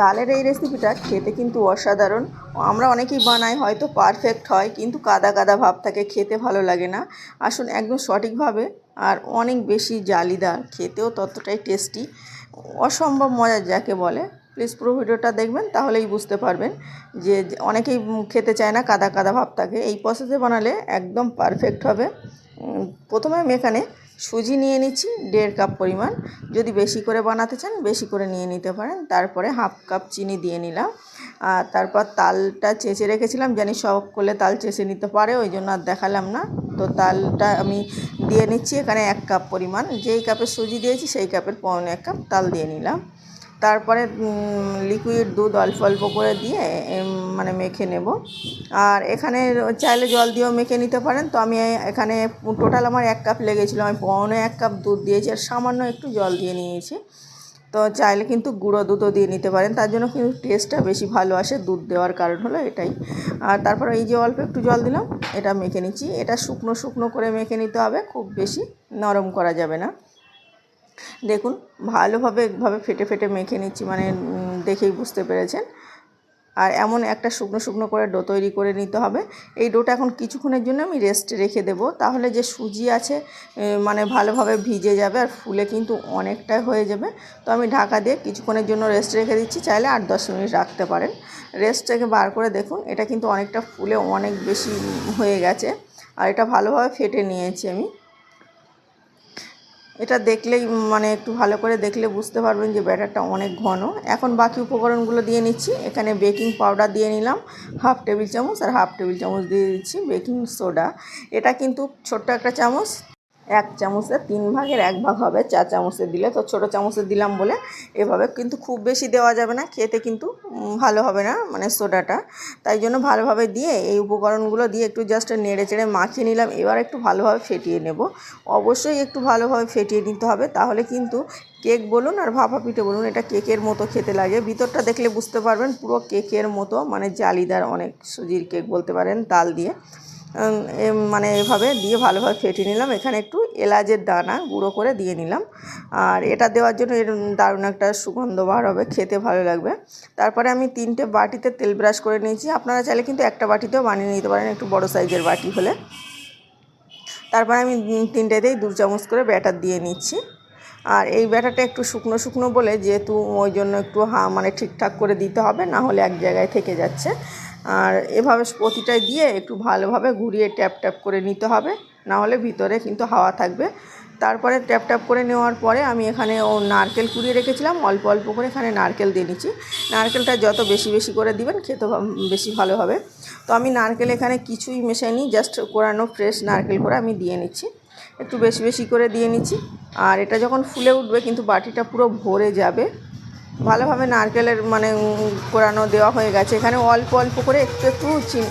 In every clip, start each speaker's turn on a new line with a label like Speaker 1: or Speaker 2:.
Speaker 1: তালের এই রেসিপিটা খেতে কিন্তু অসাধারণ। আমরা অনেকেই বানাই, হয়তো পারফেক্ট হয়, কিন্তু কাদা কাদা ভাব থাকে, খেতে ভালো লাগে না। আসুন একদম সঠিকভাবে, আর অনেক বেশি জালিদার, খেতেও ততটাই টেস্টি অসম্ভব মজার যাকে বলে। প্লিজ পুরো ভিডিওটা দেখবেন, তাহলেই বুঝতে পারবেন যে অনেকেই খেতে চায় না, কাদা কাদা ভাব থাকে। এই প্রসেসে বানালে একদম পারফেক্ট হবে। প্রথমে আমি এখানে সুজি নিয়ে নিচ্ছি, দেড় কাপ পরিমাণ। যদি বেশি করে বানাতে চান, বেশি করে নিয়ে নিতে পারেন। তারপরে হাফ কাপ চিনি দিয়ে নিলাম। আর তারপর তালটা চেঁচে রেখেছিলাম, জানি সব করলে তাল চেঁচে নিতে পারে, ওই জন্য আর দেখালাম না। তো তালটা আমি দিয়ে নিচ্ছি এখানে এক কাপ পরিমাণ। যেই কাপের সুজি দিয়েছি, সেই কাপের পৌনে এক কাপ তাল দিয়ে নিলাম। তারপরে লিকুইড দুধ অল্প অল্প করে দিয়ে মানে মেখে নেব। আর এখানে চাইলে জল দিয়েও মেখে নিতে পারেন। তো আমি এখানে টোটাল আমার এক কাপ লেগেছিলো। আমি পৌনে এক কাপ দুধ দিয়েছি আর সামান্য একটু জল দিয়ে নিয়েছি। তো চাইলে কিন্তু গুঁড়ো দুধও দিয়ে নিতে পারেন। তার জন্য কিন্তু টেস্টটা বেশি ভালো আসে দুধ দেওয়ার কারণ হলো এটাই। আর তারপরে এই যে অল্প একটু জল দিলাম, এটা মেখে নিচ্ছি। এটা শুকনো শুকনো করে মেখে নিতে হবে। খুব বেশি নরম করা যাবে না। দেখুন, ভালোভাবে, ভাবে ফেটে ফেটে মেখে নিচ্ছি মানে দেখেই বুঝতে পেরেছেন। আর এমন একটা শুকনো শুকনো করে ডো তৈরি করে নিতে হবে। এই ডোটা এখন কিছুক্ষণের জন্য আমি রেস্টে রেখে দেবো। তাহলে যে সুজি আছে মানে ভালোভাবে ভিজে যাবে আর ফুলে কিন্তু অনেকটাই হয়ে যাবে। তো আমি ঢাকা দিয়ে কিছুক্ষণের জন্য রেস্ট রেখে দিচ্ছি। চাইলে আট, দশ মিনিট রাখতে পারেন। রেস্ট থেকে বার করে দেখুন, এটা কিন্তু অনেকটা ফুলে অনেক বেশি হয়ে গেছে। আর এটা ভালোভাবে ফেটে নিয়েছি আমি। এটা দেখলেই মানে একটু ভালো করে দেখলে বুঝতে পারবেন যে ব্যাটারটা অনেক ঘন। এখন বাকি উপকরণগুলো দিয়ে নিচ্ছি। এখানে বেকিং পাউডার দিয়ে নিলাম, হাফ টেবিল চামচ আর হাফ টেবিল চামচ দিয়ে দিচ্ছি বেকিং সোডা। এটা কিন্তু ছোট্ট একটা চামচ এক চামচের তিন ভাগের এক ভাগ হবে। চা চামচে দিলে তো ছোটো চামচে দিলাম বলে এভাবে কিন্তু খুব বেশি দেওয়া যাবে না। খেতে কিন্তু ভালো হবে না মানে সোডাটা। তাই জন্য ভালোভাবে দিয়ে এই উপকরণগুলো দিয়ে একটু জাস্ট নেড়ে চেড়ে মাখিয়ে নিলাম। এবার একটু ভালোভাবে ফেটিয়ে নেব। অবশ্যই একটু ভালোভাবে ফেটিয়ে নিতে হবে। তাহলে কিন্তু কেক বলুন আর ভাপা পিঠে বলুন, এটা কেকের মতো খেতে লাগে। ভিতরটা দেখলে বুঝতে পারবেন পুরো কেকের মতো মানে জালিদার অনেক সুজির কেক বলতে পারেন তাল দিয়ে। মানে এভাবে দিয়ে ভালোভাবে ফেটিয়ে নিলাম। এখানে একটু এলাচের দানা গুঁড়ো করে দিয়ে নিলাম। আর এটা দেওয়ার জন্য এর দারুণ একটা সুগন্ধ বার হবে, খেতে ভালো লাগবে। তারপরে আমি তিনটে বাটিতে তেল ব্রাশ করে নিয়েছি। আপনারা চাইলে কিন্তু একটা বাটিতেও বানিয়ে নিতে পারেন, একটু বড় সাইজের বাটি হলে। তারপরে আমি তিনটেতেই দু চামচ করে ব্যাটার দিয়ে নিচ্ছি। আর এই ব্যাটারটা একটু শুকনো শুকনো বলে, যেহেতু ওই জন্য একটু হা মানে ঠিকঠাক করে দিতে হবে, না হলে এক জায়গায় থেকে যাচ্ছে। আর এভাবে প্রতিটাই দিয়ে একটু ভালোভাবে ঘুরিয়ে ট্যাপ ট্যাপ করে নিতে হবে। না হলে ভিতরে কিন্তু হাওয়া থাকবে। তারপরে ট্যাপ ট্যাপ করে নেওয়ার পরে আমি এখানে ও নারকেল কুড়িয়ে রেখেছিলাম। অল্প অল্প করে এখানে নারকেল দিয়ে নিচ্ছি। নারকেলটা যত বেশি বেশি করে দিবেন খেতে বেশি ভালো হবে। তো আমি নারকেল এখানে কিছুই মেশাইনি, জাস্ট কোরানো ফ্রেশ নারকেল করে আমি দিয়ে নিচ্ছি। একটু বেশি বেশি করে দিয়ে নিচ্ছি। আর এটা যখন ফুলে উঠবে কিন্তু বাটিটা পুরো ভরে যাবে। ভালোভাবে নারকেলের মানে কোরানো দেওয়া হয়ে গেছে। এখানে অল্প অল্প করে একটু একটু চিনি,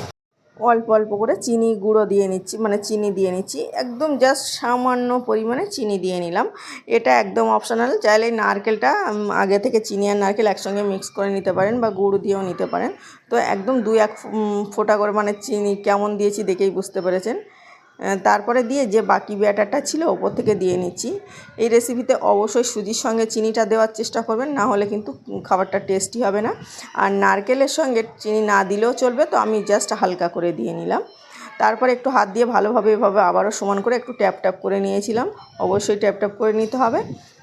Speaker 1: অল্প অল্প করে চিনি গুঁড়ো দিয়ে নিচ্ছি মানে চিনি দিয়ে নিচ্ছি। একদম জাস্ট সামান্য পরিমাণে চিনি দিয়ে নিলাম। এটা একদম অপশনাল চাইলে নারকেলটা আগে থেকে চিনি আর নারকেল একসঙ্গে মিক্স করে নিতে পারেন বা গুঁড়ো দিয়েও নিতে পারেন। তো একদম দুই এক ফোটা করে মানে চিনি কেমন দিয়েছি দেখেই বুঝতে পেরেছেন। তারপরে দিয়ে যে বাকি ব্যাটারটা ছিল ওপর থেকে দিয়ে নিচ্ছি। এই রেসিপিতে অবশ্যই সুজির সঙ্গে চিনিটা দেওয়ার চেষ্টা করবেন, না হলে কিন্তু খাবারটা টেস্টি হবে না। আর নারকেলের সঙ্গে চিনি না দিলেও চলবে, তো আমি জাস্ট হালকা করে দিয়ে নিলাম। তারপরে একটু হাত দিয়ে ভালোভাবে এভাবে আবারও সমান করে একটু ট্যাপ ট্যাপ করে নিয়েছিলাম। অবশ্যই ট্যাপ ট্যাপ করে নিতে হবে।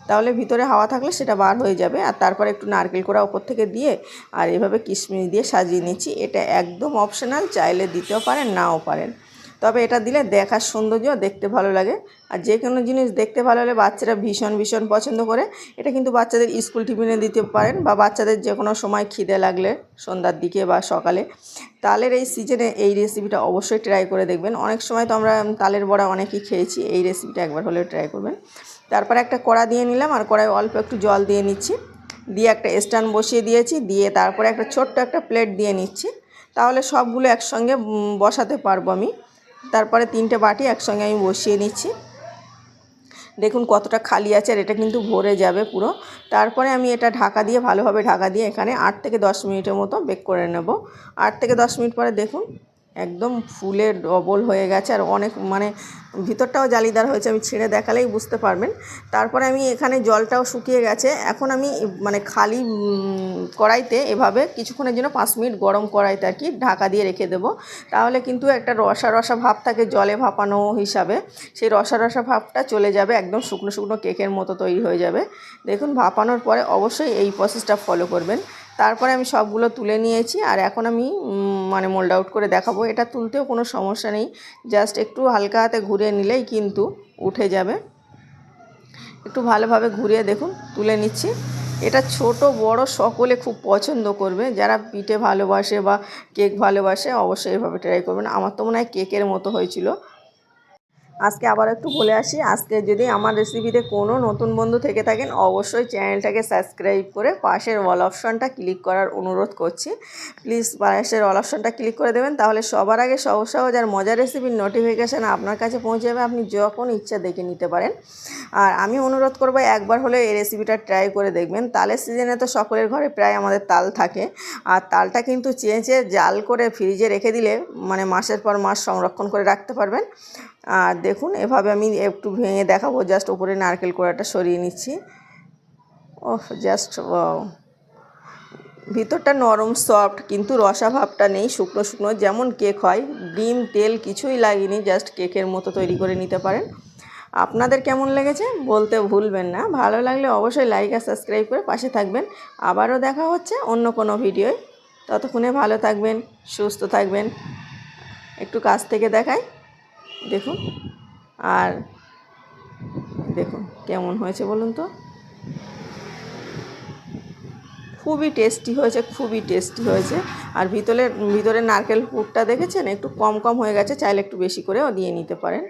Speaker 1: তাহলে ভিতরে হাওয়া থাকলে সেটা বার হয়ে যাবে। আর তারপরে একটু নারকেল কোড়া ওপর থেকে দিয়ে আর এভাবে কিশমিশ দিয়ে সাজিয়ে নিচ্ছি। এটা একদম অপশনাল চাইলে দিতেও পারেন, নাও পারেন। তবে এটা দিলে দেখার সৌন্দর্য দেখতে ভালো লাগে। আর যে কোনো জিনিস দেখতে ভালো হলে বাচ্চারা ভীষণ ভীষণ পছন্দ করে। এটা কিন্তু বাচ্চাদের স্কুল টিফিনে দিতে পারেন বা বাচ্চাদের যে কোনো সময় খিদে লাগলে সন্ধ্যার দিকে বা সকালে। তালের এই সিজনে এই রেসিপিটা অবশ্যই ট্রাই করে দেখবেন। অনেক সময় তো আমরা তালের বড়া অনেকেই খেয়েছি। এই রেসিপিটা একবার হলেও ট্রাই করবেন। তারপরে একটা কড়া দিয়ে নিলাম। আর কড়ায় অল্প একটু জল দিয়ে নিচ্ছি। দিয়ে একটা স্ট্যান্ড বসিয়ে দিয়েছি। দিয়ে তারপরে একটা ছোট্ট একটা প্লেট দিয়ে নিচ্ছি। তাহলে সবগুলো একসঙ্গে বসাতে পারব আমি। তারপরে তিনটে বাটি একসঙ্গে আমি বসিয়ে নিচ্ছি। দেখুন কতটা খালি আছে আর এটা কিন্তু ভরে যাবে পুরো। তারপরে আমি এটা ঢাকা দিয়ে ভালোভাবে ঢাকা দিয়ে এখানে আট থেকে দশ মিনিটের মতো বেক করে নেব। আট থেকে দশ মিনিট পরে দেখুন একদম ফুলে ডবল হয়ে গেছে আর অনেক মানে ভিতরটাও জালিদার হয়েছে, আমি ছেড়ে দেখালেই বুঝতে পারবেন। তারপরে আমি এখানে জলটাও শুকিয়ে গেছে। এখন আমি মানে খালি কড়াইতে এভাবে কিছুক্ষণের জন্য পাঁচ মিনিট গরম কড়াইতে আর কি ঢাকা দিয়ে রেখে দেবো। তাহলে কিন্তু একটা রসা রসা ভাব থাকে জলে ভাপানো হিসাবে। সেই রসা রসা ভাবটা চলে যাবে, একদম শুকনো শুকনো কেকের মতো তৈরি হয়ে যাবে। দেখুন, ভাপানোর পরে অবশ্যই এই প্রসেসটা ফলো করবেন। তারপরে আমি সবগুলো তুলে নিয়েছি আর এখন আমি মানে মোল্ড আউট করে দেখাবো। এটা তুলতেও কোনো সমস্যা নেই। জাস্ট একটু হালকা হাতে ঘুরিয়ে নিলেই কিন্তু উঠে যাবে। একটু ভালোভাবে ঘুরিয়ে দেখুন, তুলে নিচ্ছি। এটা ছোট, বড় সকলে খুব পছন্দ করবে। যারা পিঠে ভালোবাসে বা কেক ভালোবাসে অবশ্যই এভাবে ট্রাই করবেন। আমার তো মনে হয় কেকের মতো হয়েছিল। আজকে আবার একটু বলে আসি, আজকে যদি আমার রেসিপিতে কোনো নতুন বন্ধু থেকে থাকেন, অবশ্যই চ্যানেলটাকে সাবস্ক্রাইব করে পাশের অল অপশনটা ক্লিক করার অনুরোধ করছি। প্লিজ পাশের অল অপশনটা ক্লিক করে দেবেন, তাহলে সবার আগে সহজ সহজ আর মজার রেসিপির নোটিফিকেশান আপনার কাছে পৌঁছে যাবে, আপনি যখন ইচ্ছা দেখে নিতে পারেন। আর আমি অনুরোধ করব, একবার হলে এই রেসিপিটা ট্রাই করে দেখবেন। তালের সিজনে তো সকলের ঘরে প্রায় আমাদের তাল থাকে, আর তালটা কিন্তু চেঁচে জাল করে ফ্রিজে রেখে দিলে মানে মাসের পর মাস সংরক্ষণ করে রাখতে পারবেন। আর দেখুন, এভাবে আমি একটু ভেঙে দেখাবো জাস্ট ওপরে নারকেল কোড়াটা সরিয়ে নিচ্ছি। ওহ জাস্ট ভিতরটা নরম সফট কিন্তু রসা ভাবটা নেই, শুকনো শুকনো, যেমন কেক হয়। ডিম, তেল কিছুই লাগেনি জাস্ট কেকের মতো তৈরি করে নিতে পারেন। আপনাদের কেমন লেগেছে বলতে ভুলবেন না। ভালো লাগলে অবশ্যই লাইক আর সাবস্ক্রাইব করে পাশে থাকবেন। আবারও দেখা হচ্ছে অন্য কোনো ভিডিওয় ততক্ষণে ভালো থাকবেন, সুস্থ থাকবেন। একটু কাছ থেকে দেখাই। দেখুন। আর দেখুন কেমন হয়েছে বলুন তো? খুবই টেস্টি হয়েছে, খুবই টেস্টি হয়েছে। আর ভিতরে ভিতরে নারকেল পুরটা দেখেছেন? একটু কম কম হয়ে গেছে, চাইলে একটু বেশি করেও দিয়ে নিতে পারেন।